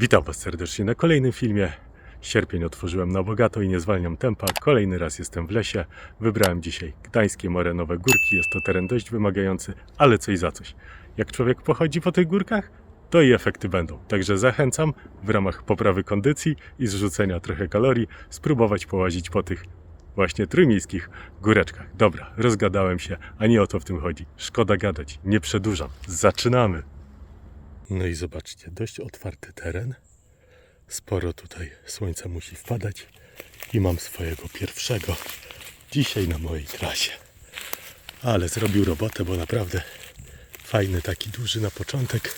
Witam Was serdecznie na kolejnym filmie. Sierpień otworzyłem na bogato i nie zwalniam tempa. Kolejny raz jestem w lesie. Wybrałem dzisiaj Gdańskie Morenowe Górki. Jest to teren dość wymagający, ale coś za coś. Jak człowiek pochodzi po tych górkach, to i efekty będą. Także zachęcam w ramach poprawy kondycji i zrzucenia trochę kalorii spróbować połazić po tych właśnie trójmiejskich góreczkach. Dobra, rozgadałem się, a nie o to w tym chodzi. Szkoda gadać, nie przedłużam. Zaczynamy! No i zobaczcie, dość otwarty teren. Sporo tutaj słońca musi wpadać i mam swojego pierwszego dzisiaj na mojej trasie. Ale zrobił robotę, bo naprawdę fajny, taki duży na początek.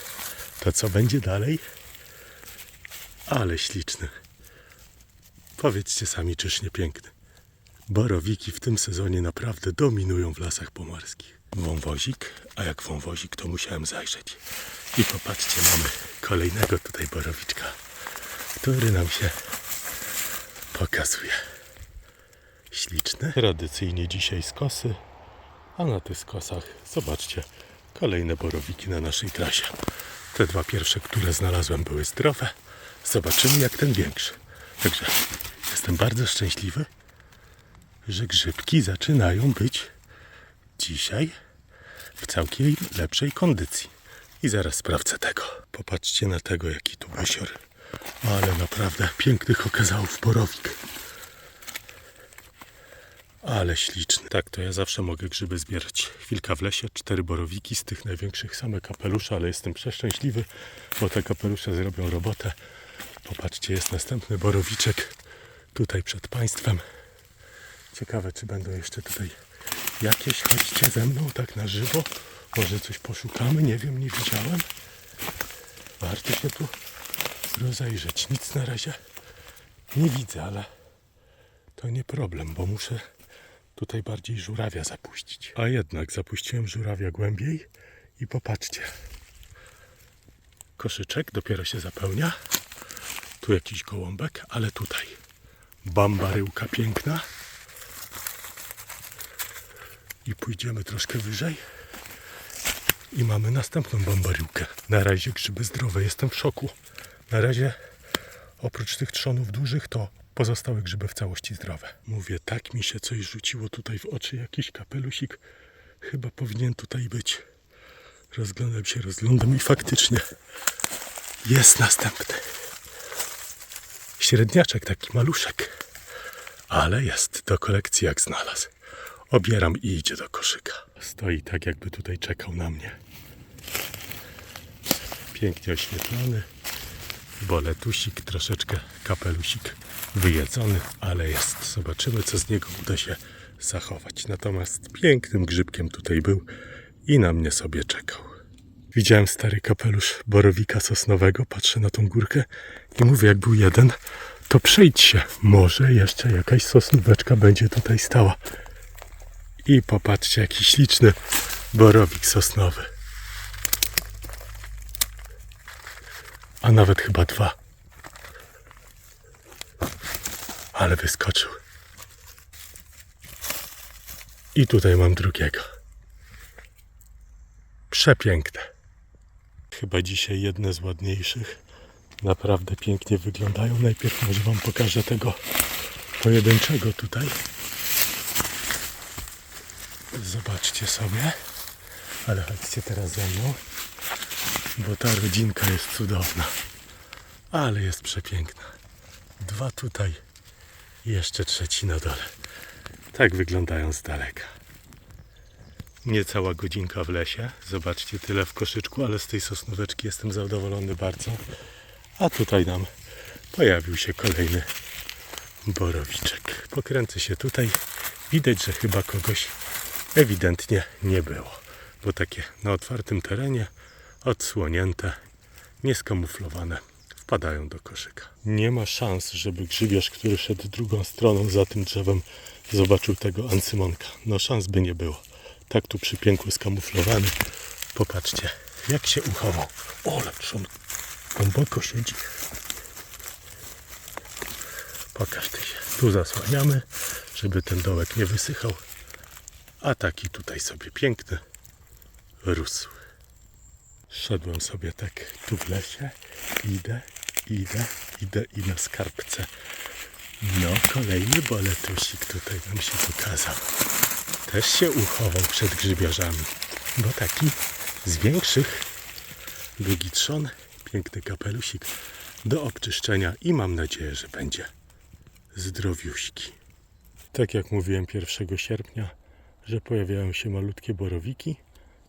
To co będzie dalej? Ale śliczny. Powiedzcie sami, czyż nie piękny. Borowiki w tym sezonie naprawdę dominują w lasach pomorskich. Wąwozik, a jak wąwozik to musiałem zajrzeć. I popatrzcie, mamy kolejnego tutaj borowiczka, który nam się pokazuje. Śliczny. Tradycyjnie dzisiaj skosy, a na tych skosach, zobaczcie, kolejne borowiki na naszej trasie. Te dwa pierwsze, które znalazłem, były zdrowe. Zobaczymy, jak ten większy. Także jestem bardzo szczęśliwy, że grzybki zaczynają być dzisiaj w całkiem lepszej kondycji. I zaraz sprawdzę tego. Popatrzcie na tego, jaki tu bysior. Ale naprawdę pięknych okazałów borowik. Ale śliczny. Tak, to ja zawsze mogę grzyby zbierać. Chwilka w lesie, cztery borowiki, z tych największych same kapelusze, ale jestem przeszczęśliwy, bo te kapelusze zrobią robotę. Popatrzcie, jest następny borowiczek tutaj przed Państwem. Ciekawe, czy będą jeszcze tutaj jakieś. Chodźcie ze mną tak na żywo. Może coś poszukamy, nie wiem, nie widziałem. Warto się tu rozejrzeć. Nic na razie nie widzę, ale to nie problem, bo muszę tutaj bardziej żurawia zapuścić. A jednak zapuściłem żurawia głębiej i popatrzcie. Koszyczek dopiero się zapełnia. Tu jakiś gołąbek, ale tutaj bambaryłka piękna. I pójdziemy troszkę wyżej. I mamy następną bambaryłkę. Na razie grzyby zdrowe, jestem w szoku. Na razie oprócz tych trzonów dużych to pozostałe grzyby w całości zdrowe. Mówię, tak mi się coś rzuciło tutaj w oczy, jakiś kapelusik chyba powinien tutaj być. Rozglądam się, rozglądam i faktycznie jest następny. Średniaczek, taki maluszek. Ale jest do kolekcji jak znalazł. Obieram i idzie do koszyka. Stoi tak, jakby tutaj czekał na mnie. Pięknie oświetlony. Boletusik, troszeczkę kapelusik wyjedzony, ale jest. Zobaczymy, co z niego uda się zachować. Natomiast pięknym grzybkiem tutaj był i na mnie sobie czekał. Widziałem stary kapelusz borowika sosnowego, patrzę na tą górkę i mówię, jak był jeden, to przejdź się. Może jeszcze jakaś sosnóweczka będzie tutaj stała. I popatrzcie, jaki śliczny borowik sosnowy. A nawet chyba dwa. Ale wyskoczył. I tutaj mam drugiego. Przepiękne. Chyba dzisiaj jedne z ładniejszych. Naprawdę pięknie wyglądają. Najpierw może Wam pokażę tego pojedynczego tutaj. Zobaczcie sobie. Ale chodźcie teraz ze mną, bo ta rodzinka jest cudowna. Ale jest przepiękna. Dwa tutaj jeszcze trzeci na dole. Tak wyglądają z daleka. Niecała godzinka w lesie. Zobaczcie, tyle w koszyczku, ale z tej sosnóweczki jestem zadowolony bardzo. A tutaj nam pojawił się kolejny borowiczek. Pokręcę się tutaj. Widać, że chyba kogoś ewidentnie nie było, bo takie na otwartym terenie, odsłonięte, nieskamuflowane, wpadają do koszyka. Nie ma szans, żeby grzybierz, który szedł drugą stroną za tym drzewem, zobaczył tego ancymonka. No szans by nie było. Tak tu przypiękły skamuflowany. Popatrzcie, jak się uchował. O, lecz on głęboko siedzi. Pokaż ty się. Tu zasłaniamy, żeby ten dołek nie wysychał. A taki tutaj sobie piękny rósł. Szedłem sobie tak tu w lesie, idę idę, idę i na skarbce. No, kolejny boletusik tutaj nam się pokazał. Też się uchował przed grzybiarzami, bo taki z większych, długi trzon, piękny kapelusik do obczyszczenia i mam nadzieję, że będzie zdrowiuśki. Tak jak mówiłem 1 sierpnia, że pojawiają się malutkie borowiki,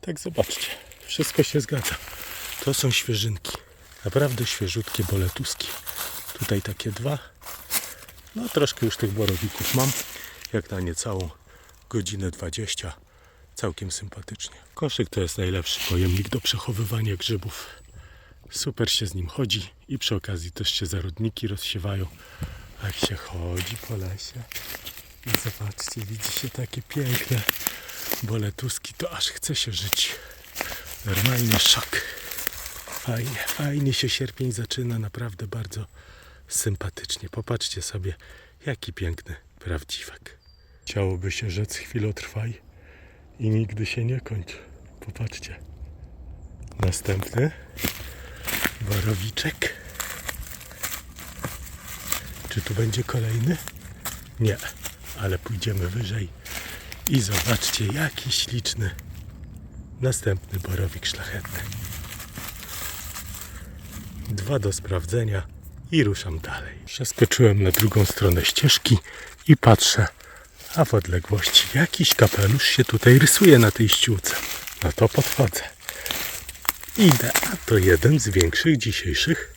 tak zobaczcie, wszystko się zgadza. To są świeżynki, naprawdę świeżutkie boletuski. Tutaj takie dwa, no troszkę już tych borowików mam, jak na niecałą godzinę 20. Całkiem sympatycznie. Koszyk to jest najlepszy pojemnik do przechowywania grzybów. Super się z nim chodzi i przy okazji też się zarodniki rozsiewają. Jak się chodzi po lesie i zobaczcie, widzi się takie piękne boletuski, to aż chce się żyć. Normalnie szok. Fajnie, fajnie się sierpień zaczyna, naprawdę bardzo sympatycznie. Popatrzcie sobie, jaki piękny prawdziwek. Chciałoby się rzec chwilotrwaj i nigdy się nie kończy. Popatrzcie. Następny borowiczek. Czy tu będzie kolejny? Nie, ale pójdziemy wyżej i zobaczcie, jaki śliczny następny borowik szlachetny. Dwa do sprawdzenia i ruszam dalej. Przeskoczyłem na drugą stronę ścieżki i patrzę, a w odległości jakiś kapelusz się tutaj rysuje na tej ściółce. No to podchodzę. Idę, a to jeden z większych dzisiejszych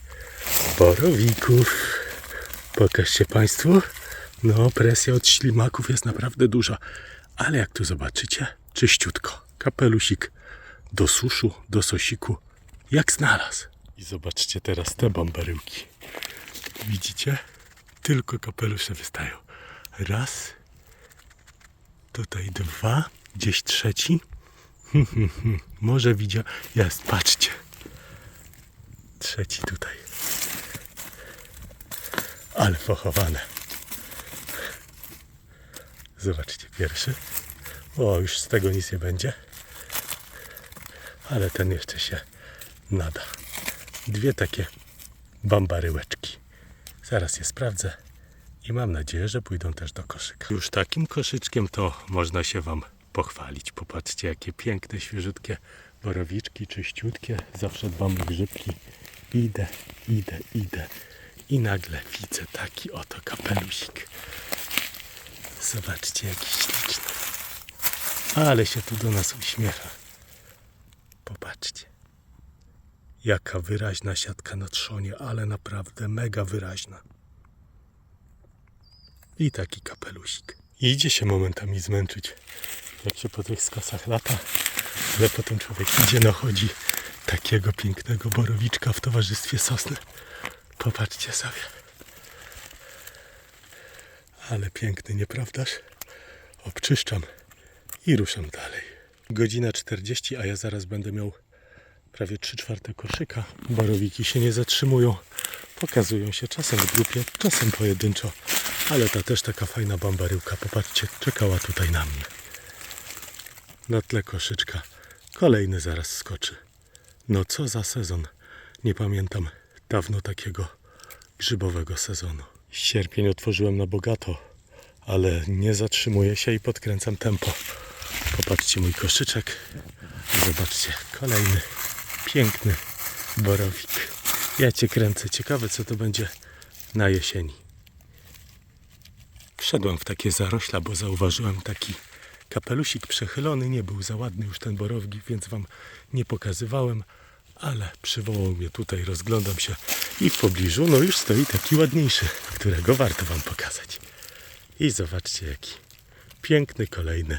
borowików. Pokażcie Państwu. No, presja od ślimaków jest naprawdę duża. Ale jak tu zobaczycie, czyściutko. Kapelusik do suszu, do sosiku. Jak znalazł. I zobaczcie teraz te bambaryłki. Widzicie? Tylko kapelusze wystają. Raz. Tutaj dwa. Gdzieś trzeci. Może widział. Jest, patrzcie. Trzeci tutaj. Ale pochowane. Zobaczcie, pierwszy. O, już z tego nic nie będzie. Ale ten jeszcze się nada. Dwie takie bambaryłeczki. Zaraz je sprawdzę i mam nadzieję, że pójdą też do koszyka. Już takim koszyczkiem to można się Wam pochwalić. Popatrzcie, jakie piękne, świeżutkie borowiczki, czyściutkie. Zawsze dbam o grzybki. Idę, idę, idę i nagle widzę taki oto kapelusik. Zobaczcie, jaki śliczny. Ale się tu do nas uśmiecha. Popatrzcie. Jaka wyraźna siatka na trzonie, ale naprawdę mega wyraźna. I taki kapelusik. Idzie się momentami zmęczyć, jak się po tych skosach lata, ale potem człowiek idzie, nachodzi takiego pięknego borowiczka w towarzystwie sosny. Popatrzcie sobie. Ale piękny, nieprawdaż? Obczyszczam i ruszam dalej. Godzina 40, a ja zaraz będę miał prawie 3 czwarte koszyka. Borowiki się nie zatrzymują. Pokazują się czasem w grupie, czasem pojedynczo. Ale ta też taka fajna bambaryłka. Popatrzcie, czekała tutaj na mnie. Na tle koszyczka. Kolejny zaraz skoczy. No co za sezon. Nie pamiętam dawno takiego grzybowego sezonu. Sierpień otworzyłem na bogato, ale nie zatrzymuję się i podkręcam tempo. Popatrzcie mój koszyczek. Zobaczcie, kolejny piękny borowik. Ja cię kręcę. Ciekawe co to będzie na jesieni. Wszedłem w takie zarośla, bo zauważyłem taki kapelusik przechylony. Nie był za ładny już ten borowik, więc wam nie pokazywałem, ale przywołał mnie tutaj, rozglądam się i w pobliżu no już stoi taki ładniejszy, którego warto wam pokazać. I zobaczcie jaki piękny kolejny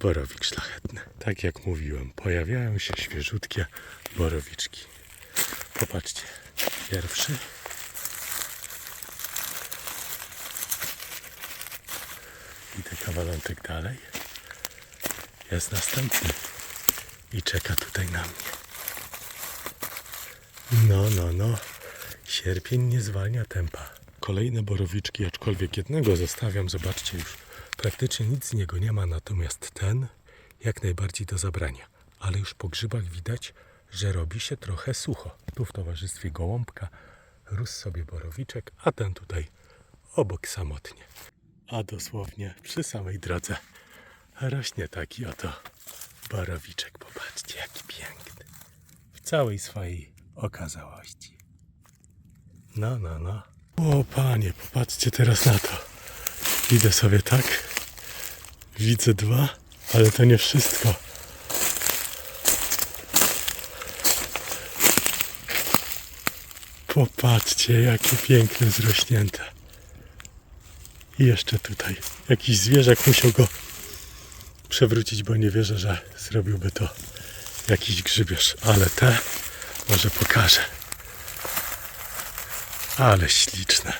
borowik szlachetny. Tak jak mówiłem, pojawiają się świeżutkie borowiczki. Popatrzcie, pierwszy. Idę kawałek dalej. Jest następny i czeka tutaj na mnie. No, no, no. Sierpień nie zwalnia tempa. Kolejne borowiczki, aczkolwiek jednego zostawiam, zobaczcie już. Praktycznie nic z niego nie ma, natomiast ten jak najbardziej do zabrania. Ale już po grzybach widać, że robi się trochę sucho. Tu w towarzystwie gołąbka rósł sobie borowiczek, a ten tutaj obok samotnie. A dosłownie przy samej drodze rośnie taki oto borowiczek. Popatrzcie, jaki piękny. W całej swojej okazałości. No, no, no. O panie, popatrzcie teraz na to. Idę sobie tak. Widzę dwa, ale to nie wszystko. Popatrzcie, jakie piękne zrośnięte. I jeszcze tutaj jakiś zwierzak musiał go przewrócić, bo nie wierzę, że zrobiłby to jakiś grzybierz. Ale te może pokażę. Ale śliczne.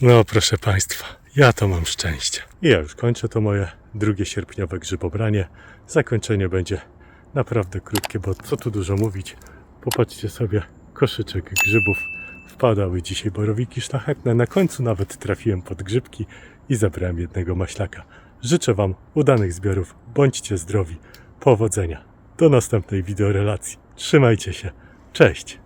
No, proszę Państwa, ja to mam szczęście. I ja już kończę to moje drugie sierpniowe grzybobranie. Zakończenie będzie naprawdę krótkie, bo co tu dużo mówić. Popatrzcie sobie, koszyczek grzybów. Wpadały dzisiaj borowiki szlachetne. Na końcu nawet trafiłem pod grzybki i zabrałem jednego maślaka. Życzę Wam udanych zbiorów. Bądźcie zdrowi. Powodzenia. Do następnej wideorelacji. Trzymajcie się. Cześć.